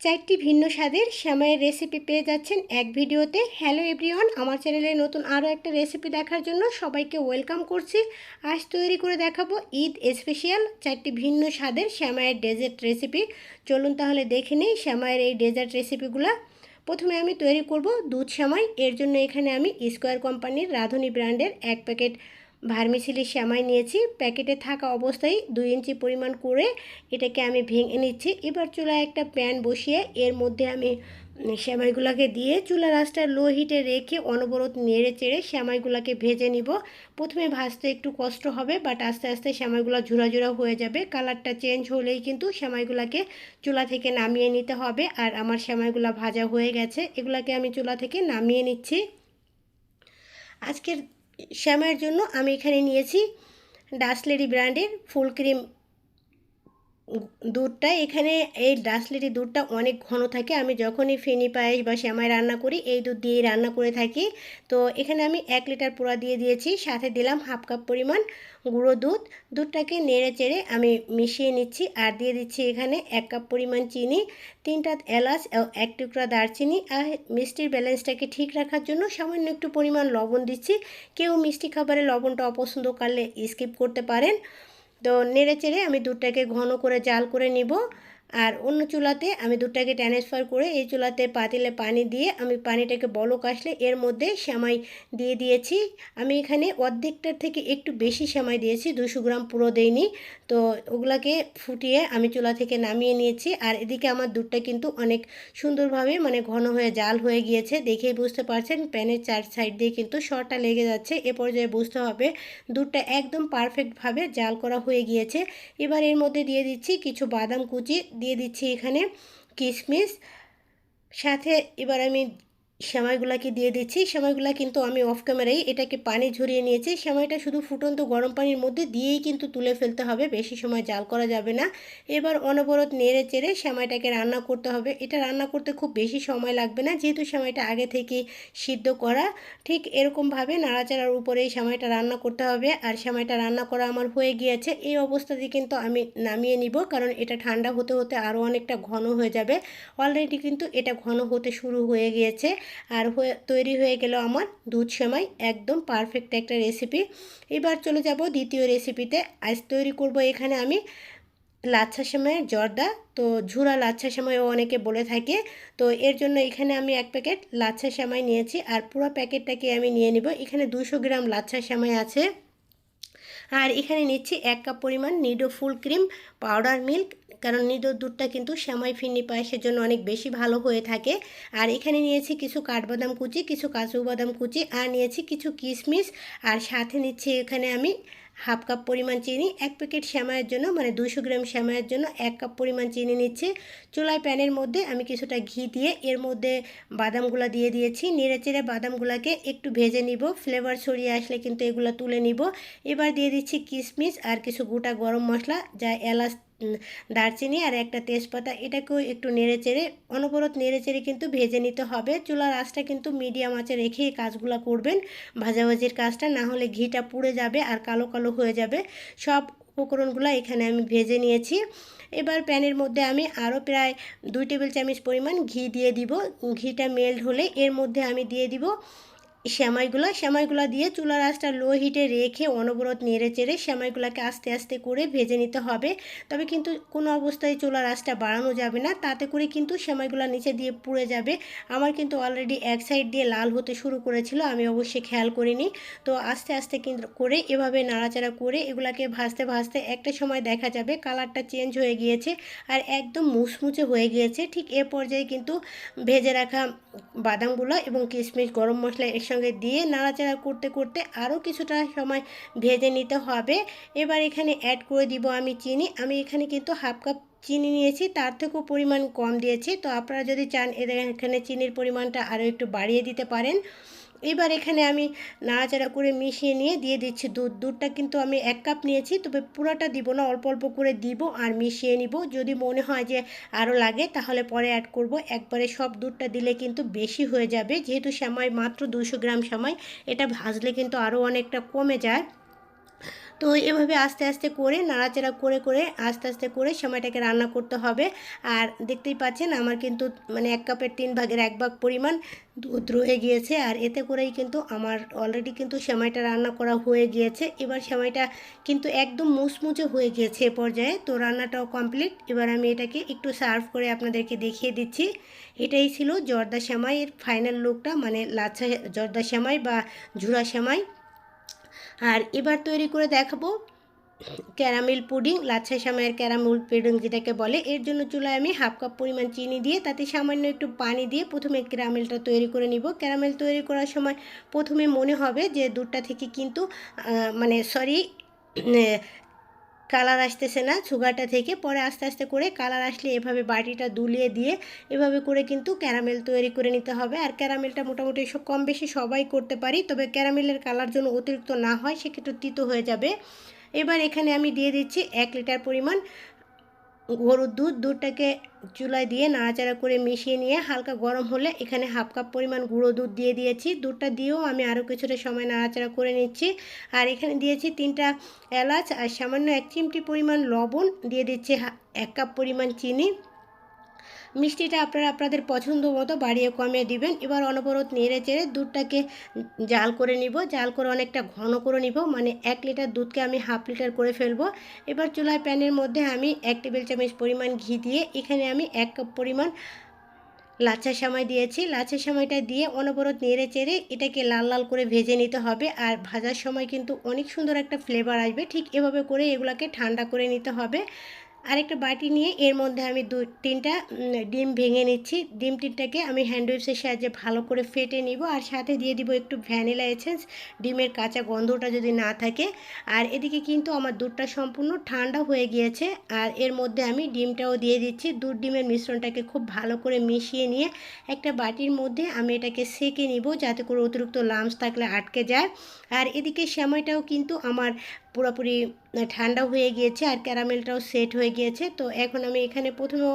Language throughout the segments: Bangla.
চারটি ভিন্ন স্বাদের শ্যামাইয়ের রেসিপি পেয়ে যাচ্ছেন এক ভিডিওতে। হ্যালো এভরিওয়ান আমার চ্যানেলে নতুন আরও একটা রেসিপি দেখার জন্য সবাইকে ওয়েলকাম করছি। আজ তৈরি করে দেখাবো ঈদ স্পেশাল চারটি ভিন্ন স্বাদের শ্যামাইয়ের ডেজার্ট রেসিপি চলুন তাহলে দেখে নিই শ্যামাইয়ের এই ডেজার্ট রেসিপিগুলো প্রথমে আমি তৈরি করব দুধ শ্যামাই। এর জন্য এখানে আমি স্কোয়ার কোম্পানির রাঁধুনি ব্র্যান্ডের এক প্যাকেট ভার্মিসিলি শ্যামাই নিয়েছি। প্যাকেটে থাকা অবস্থায় দুই ইঞ্চি পরিমাণ করে এটাকে আমি ভেঙে নিচ্ছি। এবার চুলায় একটা প্যান বসিয়ে এর মধ্যে আমি শ্যামাইগুলোকে দিয়ে চুলা রাস্তার লো হিটে রেখে অনবরত নেড়ে চেড়ে শ্যামাইগুলোকে ভেজে নিব। প্রথমে ভাজতে একটু কষ্ট হবে বাট আস্তে আস্তে শ্যামাইগুলো ঝুরা ঝুরা হয়ে যাবে। কালারটা চেঞ্জ হলেই কিন্তু শ্যামাইগুলোকে চুলা থেকে নামিয়ে নিতে হবে। আর আমার শ্যামাইগুলো ভাজা হয়ে গেছে, এগুলাকে আমি চুলা থেকে নামিয়ে নিচ্ছি। আজকের শ্যামের জন্য আমি এখানে নিয়েছি ডাসলেরি ব্র্যান্ডের ফুল ক্রিম দুধটা এখানে এই ডাসলেরি দুধটা অনেক ঘন থাকে। আমি যখনই ফেনি পায়েস বা শ্যামাই রান্না করি, এই দুধ দিয়েই রান্না করে থাকি। তো এখানে আমি এক লিটার পোড়া দিয়ে দিয়েছি, সাথে দিলাম হাফ কাপ পরিমাণ গুঁড়ো দুধ। দুধটাকে নেড়ে চেড়ে আমি মিশিয়ে নিচ্ছি আর দিয়ে দিচ্ছি এখানে এক কাপ পরিমাণ চিনি, তিনটা এলাচ এক টুকরা দারচিনি। আর মিষ্টির ব্যালেন্সটাকে ঠিক রাখার জন্য সামান্য একটু পরিমাণ লবণ দিচ্ছি। কেউ মিষ্টি খাবারে লবণটা অপছন্দ করলে স্কিপ করতে পারেন। তো নেড়ে চেড়ে আমি দুধটাকে ঘন করে জাল করে নিব। আর অন্য চুলাতে আমি দুধটাকে ট্রান্সফার করে এই চুলাতে পাতিলে পানি দিয়ে আমি পানিটাকে বলক আসলে এর মধ্যে সেমাই দিয়ে দিয়েছি। আমি এখানে অর্ধেকটার থেকে একটু বেশি সেমাই দিয়েছি দুশো গ্রাম পুরো দেইনি। তো ওগুলাকে ফুটিয়ে আমি চুলা থেকে নামিয়ে নিয়েছি। আর এদিকে আমার দুধটা কিন্তু অনেক সুন্দরভাবে মানে ঘন হয়ে, জাল হয়ে গিয়েছে। দেখেই বুঝতে পারছেন, প্যানের চার সাইড দিয়ে কিন্তু শরটা লেগে যাচ্ছে। এ পর্যায়ে বুঝতে হবে, দুধটা একদম পারফেক্টভাবে জাল করা হয়ে গিয়েছে। এবার এর মধ্যে দিয়ে দিচ্ছি কিছু বাদাম কুচি, দিয়ে দিচ্ছি এখানে কিশমিশ। সাথে এবার আমি সেমাইগুলাকে দিয়ে দিচ্ছি। সেমাইগুলা কিন্তু আমি অফ ক্যামেরায় এটাকে পানি ঝরিয়ে নিয়েছি। সেমাইটা শুধু ফুটন্ত গরম পানির মধ্যে দিয়েই কিন্তু তুলে ফেলতে হবে। বেশি সময় জাল করা যাবে না। এবার অনবরত নেড়ে চেড়ে সেমাইটাকে রান্না করতে হবে। এটা রান্না করতে খুব বেশি সময় লাগবে না। যেহেতু সেমাইটা আগে থেকে সিদ্ধ করা, ঠিক এরকমভাবে নাড়াচাড়ার উপরে এই সেমাইটা রান্না করতে হবে। আর সেমাইটা রান্না করা আমার হয়ে গিয়েছে। এই অবস্থাতে কিন্তু আমি নামিয়ে নিব। কারণ এটা ঠান্ডা হতে হতে আরও অনেকটা ঘন হয়ে যাবে। অলরেডি কিন্তু এটা ঘন হতে শুরু হয়ে গিয়েছে। আর তৈরি হয়ে গেল আমার দুধ সেমাই, একদম পারফেক্ট একটা রেসিপি এবার চলে যাব দ্বিতীয় রেসিপিতে আজ তৈরি করব এখানে আমি লাচ্ছা সেমাইয়ের জর্দা। তো ঝুরা লাচ্ছা সেমাইও অনেকে বলে থাকে। তো এর জন্য এখানে আমি এক প্যাকেট লাচ্ছা সেমাই নিয়েছি। আর পুরো প্যাকেটটাকে আমি নিয়ে নিব। এখানে দুশো গ্রাম লাচ্ছা সেমাই আছে। আর এখানে নিচ্ছি এক কাপ পরিমাণ Nido full cream powder milk, কারণ নিডোর দুধটা কিন্তু শ্যামাই ফিরনি পায়েসের জন্য অনেক বেশি ভালো হয়ে থাকে। আর এখানে নিয়েছি কিছু কাঠবাদাম কুচি, কিছু কাঁচু বাদাম কুচি, আর নিয়েছি কিছু কিশমিশ, আর সাথে নিচ্ছি এখানে আমি হাফ কাপ পরিমাণ চিনি, এক প্যাকেট শ্যামায়ের জন্য মানে দুশো গ্রাম শ্যামায়ের জন্য এক কাপ পরিমাণ চিনি নিচ্ছে। চুলায় প্যানের মধ্যে আমি কিছুটা ঘি দিয়ে, এর মধ্যে বাদামগুলো দিয়ে দিয়েছি। নেড়ে চেড়ে বাদামগুলোকে একটু ভেজে নিব। ফ্লেভার ছড়িয়ে আসলে কিন্তু এগুলো তুলে নিব। এবার দিয়ে দিচ্ছি কিশমিশ আর কিছু গোটা গরম মশলা, যা এলাচ দারচিনি আর একটা তেজপাতা এটাকেও একটু নেড়ে চেড়ে, অনবরত নেড়ে চেড়ে কিন্তু ভেজে নিতে হবে। চুলার আঁচটা কিন্তু মিডিয়াম আঁচে রেখে এই কাজগুলো করবেন। ভাজাভাজির কাজটা না হলে ঘিটা পুড়ে যাবে আর কালো কালো হয়ে যাবে। সব উপকরণগুলো এখানে আমি ভেজে নিয়েছি। এবার প্যানের মধ্যে আমি আরও প্রায় দুই টেবিল চামচ পরিমাণ ঘি দিয়ে দিব। ঘিটা মেল্ট হলে এর মধ্যে আমি দিয়ে দিব শ্যামাইগুলো শ্যামাইগুলো দিয়ে চুলার আঁচটা লো হিটে রেখে অনবরত নেড়ে চেড়ে শ্যামাইগুলোকে আস্তে আস্তে করে ভেজে নিতে হবে। তবে কিন্তু কোনো অবস্থায় চুলার আঁচটা বাড়ানো যাবে না, তাতে করে কিন্তু শ্যামাইগুলো নিচে দিয়ে পুড়ে যাবে। আমার কিন্তু অলরেডি এক সাইড দিয়ে লাল হতে শুরু করেছিল, আমি অবশ্যই খেয়াল করিনি। তো আস্তে আস্তে কিন্তু করে এভাবে নাড়াচাড়া করে এগুলাকে ভাজতে ভাজতে একটা সময় দেখা যাবে, কালারটা চেঞ্জ হয়ে গিয়েছে আর একদম মুচমুচে হয়ে গিয়েছে। ঠিক এ পর্যায়ে কিন্তু ভেজে রাখা বাদামগুলো এবং কিশমিশ গরম মশলা এর সঙ্গে দিয়ে নাড়াচাড়া করতে করতে আরও কিছুটা সময় ভেজে নিতে হবে। এবার এখানে অ্যাড করে দিব আমি চিনি। আমি এখানে কিন্তু হাফ কাপ চিনি নিয়েছি, তার থেকেও পরিমাণ কম দিয়েছি। তো আপনারা যদি চান এদের এখানে চিনির পরিমাণটা আরও একটু বাড়িয়ে দিতে পারেন। এবার এখানে আমি নাড়াচাড়া করে মিশিয়ে নিয়ে দিয়ে দিচ্ছি দুধ। দুধটা কিন্তু আমি এক কাপ নিয়েছি, তবে পুরোটা দিব না, অল্প অল্প করে দিব আর মিশিয়ে নিব। যদি মনে হয় যে আরও লাগে, তাহলে পরে অ্যাড করব। একবারে সব দুধটা দিলে কিন্তু বেশি হয়ে যাবে, যেহেতু সময় মাত্র দুশো গ্রাম সময়, এটা ভাজলে কিন্তু আরও অনেকটা কমে যায়। তো এভাবে আস্তে আস্তে করে, নাড়াচাড়া করে করে আস্তে আস্তে করে সময়টাকে রান্না করতে হবে। আর দেখতেই পাচ্ছেন আমার কিন্তু মানে এক কাপের তিন ভাগের এক ভাগ পরিমাণ দুধ রয়ে গিয়েছে। আর এতে করেই কিন্তু আমার অলরেডি কিন্তু সেমাইটা রান্না করা হয়ে গিয়েছে। এবার সেমাইটা কিন্তু একদম মুচমুচে হয়ে গিয়েছে এ পর্যায়ে। তো রান্নাটাও কমপ্লিট এবার আমি এটাকে একটু সার্ভ করে আপনাদেরকে দেখিয়ে দিচ্ছি। এটাই ছিল জর্দা সেমাইয়ের ফাইনাল লুকটা মানে লাচ্ছা জর্দা সেমাই বা ঝুরা সেমাই। আর এবার তৈরি করে দেখাবো ক্যারামেল পুডিং, লাচ্ছা সামাইয়ের ক্যারামেল পুডিং যেটাকে বলে। এর জন্য চুলায় আমি হাফ কাপ পরিমাণ চিনি দিয়ে, তাতে সামান্য একটু পানি দিয়ে প্রথমে ক্যারামেলটা তৈরি করে নিব। ক্যারামেল তৈরি করার সময় প্রথমে মনে হবে যে দুধটা থেকে কিন্তু মানে সরি কালার আসতেছে না সুগারটা থেকে। পরে আস্তে আস্তে করে কালার আসলে এভাবে বাটিটা দুলিয়ে দিয়ে এভাবে করে কিন্তু ক্যারামেল তৈরি করে নিতে হবে। আর ক্যারামেলটা মোটামুটি সব কম বেশি সবাই করতে পারি, তবে ক্যারামেলের কালার জন্য অতিরিক্ত না হয়, সেক্ষেত্রে তিতো হয়ে যাবে। এবার এখানে আমি দিয়ে দিচ্ছি এক লিটার পরিমাণ গরুর দুধ দুধটাকে চুলায় দিয়ে নাড়াচাড়া করে মিশিয়ে নিয়ে হালকা গরম হলে এখানে হাফ কাপ পরিমাণ গুঁড়ো দুধ দিয়ে দিয়েছি। দুধটা দিয়েও আমি আরও কিছুটা সময় নাড়াচাড়া করে নিচ্ছি। আর এখানে দিয়েছি তিনটা এলাচ আর সামান্য এক চিমটি পরিমাণ লবণ। দিয়ে দিচ্ছি এক কাপ পরিমাণ চিনি। মিষ্টিটা আপনারা আপনাদের পছন্দ মতো বাড়িয়ে কমিয়ে দিবেন। এবার অনবরত নেড়ে চেড়ে দুধটাকে জাল করে নিব। জাল করে অনেকটা ঘন করে নিব। মানে এক লিটার দুধকে আমি হাফ লিটার করে ফেলব। এবার চুলায় প্যানের মধ্যে আমি এক টেবিল চামচ পরিমাণ ঘি দিয়ে এখানে আমি এক কাপ পরিমাণ লাচ্ছা সামাই দিয়েছি। লাচ্ছা সামাইটা দিয়ে অনবরত নেড়ে চেড়ে এটাকে লাল লাল করে ভেজে নিতে হবে। আর ভাজার সময় কিন্তু অনেক সুন্দর একটা ফ্লেভার আসবে। ঠিক এভাবে করে এগুলাকে ঠান্ডা করে নিতে হবে। আরেকটা বাটি নিয়ে এর মধ্যে আমি দু, তিনটা ডিম ভেঙে নিচ্ছি। ডিম তিনটাকে আমি হ্যান্ডউইপসের সাহায্যে ভালো করে ফেটে নিব আর সাথে দিয়ে দিব একটু ভ্যানিলা এসেন্স ডিমের কাঁচা গন্ধটা যদি না থাকে। আর এদিকে কিন্তু আমার দুধটা সম্পূর্ণ ঠান্ডা হয়ে গিয়েছে আর এর মধ্যে আমি ডিমটাও দিয়ে দিচ্ছি। দুধ ডিমের মিশ্রণটাকে খুব ভালো করে মিশিয়ে নিয়ে একটা বাটির মধ্যে আমি এটাকে সেকে নিব যাতে করে অতিরিক্ত লামস থাকলে আটকে যায়। আর এদিকে সময়টাও কিন্তু আমার পুরোপুরি ঠান্ডা হয়ে গিয়েছে আর ক্যারামেলটাও সেট হয়ে গিয়েছে। তো এখন আমি এখানে প্রথমে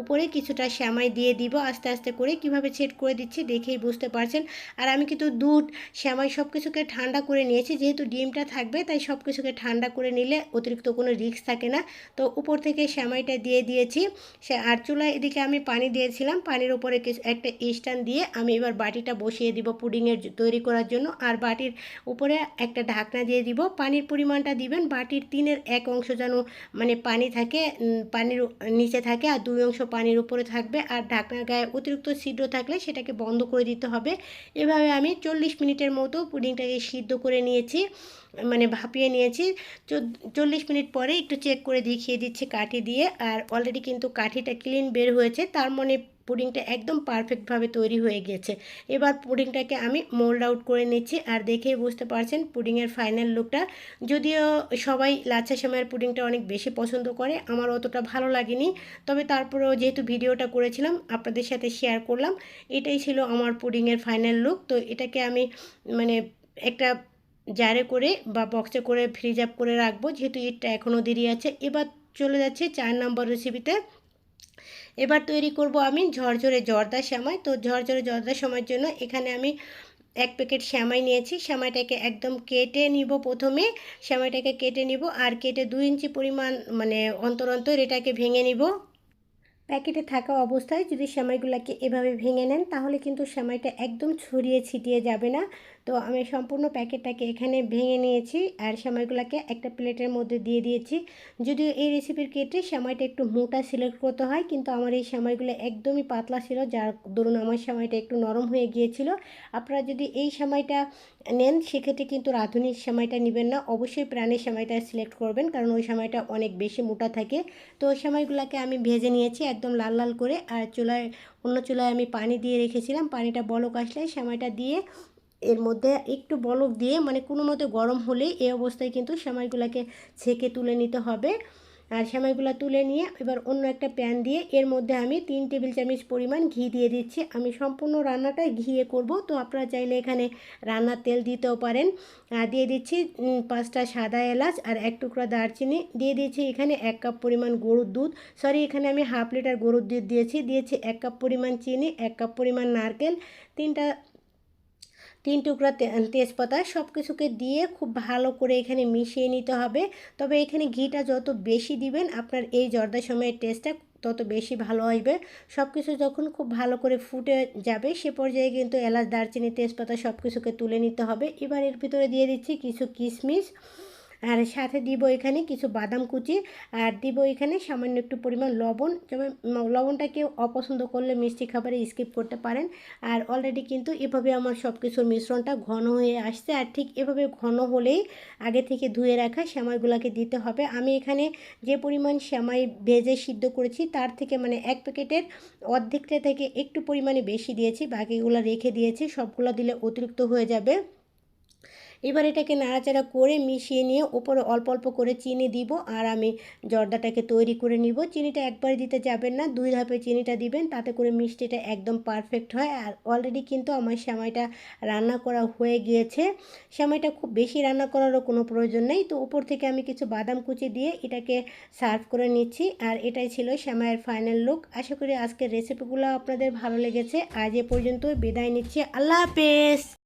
উপরে কিছুটা শ্যামাই দিয়ে দিব আস্তে আস্তে করে। কীভাবে সেট করে দিচ্ছি দেখেই বুঝতে পারছেন। আর আমি কিন্তু দুধ, শ্যামাই সব কিছুকে ঠান্ডা করে নিয়েছি। যেহেতু ডিমটা থাকবে, তাই সব কিছুকে ঠান্ডা করে নিলে অতিরিক্ত কোনো রিস্ক থাকে না। তো উপর থেকে শ্যামাইটা দিয়ে দিয়েছি। আর চুলায় এদিকে আমি পানি দিয়েছিলাম। পানির উপরে কিছু, একটা স্ট্যান্ড দিয়ে আমি এবার বাটিটা বসিয়ে দিব পুডিংয়ের তৈরি করার জন্য। আর বাটির উপরে একটা ঢাকনা দিয়ে দিব। পানির পরিমাণ পরিমাণটা দিবেন, বাটির তিনের এক অংশ যেন মানে পানি থাকে পানির নিচে থাকে আর দুই অংশ পানির উপরে থাকবে আর ঢাকনার গায়ে অতিরিক্ত ছিদ্র থাকলে সেটাকে বন্ধ করে দিতে হবে। এভাবে আমি চল্লিশ মিনিটের মতো পুডিংটাকে সিদ্ধ করে নিয়েছি মানে ভাপিয়ে নিয়েছি। চল্লিশ মিনিট পরে একটু চেক করে দেখিয়ে দিচ্ছি কাঠি দিয়ে আর অলরেডি কিন্তু কাঠিটা ক্লিন বের হয়েছে, তার মানে পুডিংটা একদম পারফেক্টভাবে তৈরি হয়ে গেছে। এবার পুডিংটাকে আমি মোল্ড আউট করে নিচ্ছি আর দেখেই বুঝতে পারছেন পুডিংয়ের ফাইনাল লুকটা যদিও সবাই লাচ্ছা সেমাইয়ের পুডিংটা অনেক বেশি পছন্দ করে, আমার অতটা ভালো লাগেনি। তবে তারপরেও যেহেতু ভিডিওটা করেছিলাম, আপনাদের সাথে শেয়ার করলাম, এটাই ছিল আমার পুডিংয়ের ফাইনাল লুক তো এটাকে আমি মানে একটা জারে করে বা বক্সে করে ফ্রিজ আপ করে রাখব, যেহেতু ইটটা এখনও দেরি আছে। এবার চলে যাচ্ছে চার নম্বর রেসিপিতে এবার তৈরি করব আমি ঝরঝরে জর্দা শ্যামাই। তো ঝরঝরে জর্দা সময়ের জন্য এখানে আমি এক প্যাকেট শ্যামাই নিয়েছি। শ্যামাইটাকে একদম কেটে নিব প্রথমে। শ্যামাইটাকে কেটে নিব আর কেটে দুই ইঞ্চি পরিমাণ মানে অন্তর অন্তর এটাকে ভেঙে নিব। প্যাকেটে থাকা অবস্থায় যদি সেমাইগুলোকে এভাবে ভেঙে নেন তাহলে কিন্তু সেমাইটা একদম ছড়িয়ে ছিটিয়ে যাবে না। তো আমি সম্পূর্ণ প্যাকেটটাকে এখানে ভেঙে নিয়েছি আর সেমাইগুলোকে একটা প্লেটের মধ্যে দিয়ে দিয়েছি। যদিও এই রেসিপির ক্ষেত্রে সেমাইটা একটু মোটা সিলেক্ট করতে হয়, কিন্তু আমার এই সেমাইগুলো একদমই পাতলা ছিল, যার দরুন আমার সেমাইটা একটু নরম হয়ে গিয়েছিল। আপনারা যদি এই সেমাইটা নেন, সেক্ষেত্রে কিন্তু রাঁধুনির সেমাইটা নেবেন না। অবশ্যই প্রাণের সেমাইটা সিলেক্ট করবেন, কারণ ওই সময়টা অনেক বেশি মোটা থাকে। তো সেমাইগুলোকে আমি ভেজে নিয়েছি একদম লাল লাল করে, আর চুলায় অন্য চুলায় আমি পানি দিয়ে রেখেছিলাম। পানিটা বলক আসলে সেমাইটা দিয়ে এর মধ্যে একটু বলক দিয়ে মানে কোনো মতে গরম হলেই এই অবস্থায় কিন্তু সেমাইগুলোকে ছেঁকে তুলে নিতে হবে। আর সেমাইগুলো তুলে নিয়ে এবার অন্য একটা প্যান দিয়ে এর মধ্যে আমি তিন টেবিল চামচ পরিমাণ ঘি দিয়ে দিচ্ছি। আমি সম্পূর্ণ রান্নাটাই ঘিয়ে করব, তো আপনারা চাইলে এখানে রান্নার তেল দিতেও পারেন। আর দিয়ে দিচ্ছি পাঁচটা সাদা এলাচ আর এক টুকরা দারচিনি। দিয়ে দিয়েছি এখানে এক কাপ পরিমাণ গরুর দুধ। সরি, এখানে আমি হাফ লিটার গরুর দুধ দিয়েছি। দিয়েছি এক কাপ পরিমাণ চিনি, এক কাপ পরিমাণ নারকেল, তিনটা তিন টুকরা তেজপাতা সব কিছুকে দিয়ে খুব ভালো করে এখানে মিশিয়ে নিতে হবে। তবে এখানে ঘিটা যত বেশি দিবেন, আপনার এই জর্দার সময়ের টেস্টটা তত বেশি ভালো আসবে। সব কিছু যখন খুব ভালো করে ফুটে যাবে, সে পর্যায়ে কিন্তু এলাচ, দারচিনি, তেজপাতা সব কিছুকে তুলে নিতে হবে। এবার এর ভিতরে দিয়ে দিচ্ছি কিছু কিশমিশ। আর সাথে দিব এখানে কিছু বাদাম কুচি আর দিব এখানে সামান্য একটু পরিমাণ লবণ। যেমন লবণটা কেউ অপছন্দ করলে মিষ্টি খাবারে স্কিপ করতে পারেন। আর অলরেডি কিন্তু এভাবে আমার সব কিছুর মিশ্রণটা ঘন হয়ে আসছে। আর ঠিক এভাবে ঘন হলেই আগে থেকে ধুয়ে রাখা সেমাইগুলোকে দিতে হবে। আমি এখানে যে পরিমাণ সেমাই ভেজে সিদ্ধ করেছি, তার থেকে মানে এক প্যাকেটের অর্ধেকটা থেকে একটু পরিমাণে বেশি দিয়েছি। বাকিগুলো রেখে দিয়েছি। সবগুলো দিলে অতিরিক্ত হয়ে যাবে। এবার এটাকে নাড়াচাড়া করে মিশিয়ে নিয়ে ওপরে অল্প অল্প করে চিনি দিব, আর আমি জর্দাটাকে তৈরি করে নিব। চিনিটা একবারে দিতে যাবেন না, দুই ধাপে চিনিটা দিবেন, তাতে করে মিষ্টিটা একদম পারফেক্ট হয়। আর অলরেডি কিন্তু আমার সেমাইটা রান্না করা হয়ে গিয়েছে। সেমাইটা খুব বেশি রান্না করারও কোনো প্রয়োজন নেই। তো উপর থেকে আমি কিছু বাদাম কুচি দিয়ে এটাকে সার্ভ করে নিচ্ছি, আর এটাই ছিল সেমাইয়ের ফাইনাল লুক আশা করি আজকের রেসিপিগুলো আপনাদের ভালো লেগেছে। আজ এ পর্যন্ত বিদায় নিচ্ছি। আল্লাহ হাফেজ!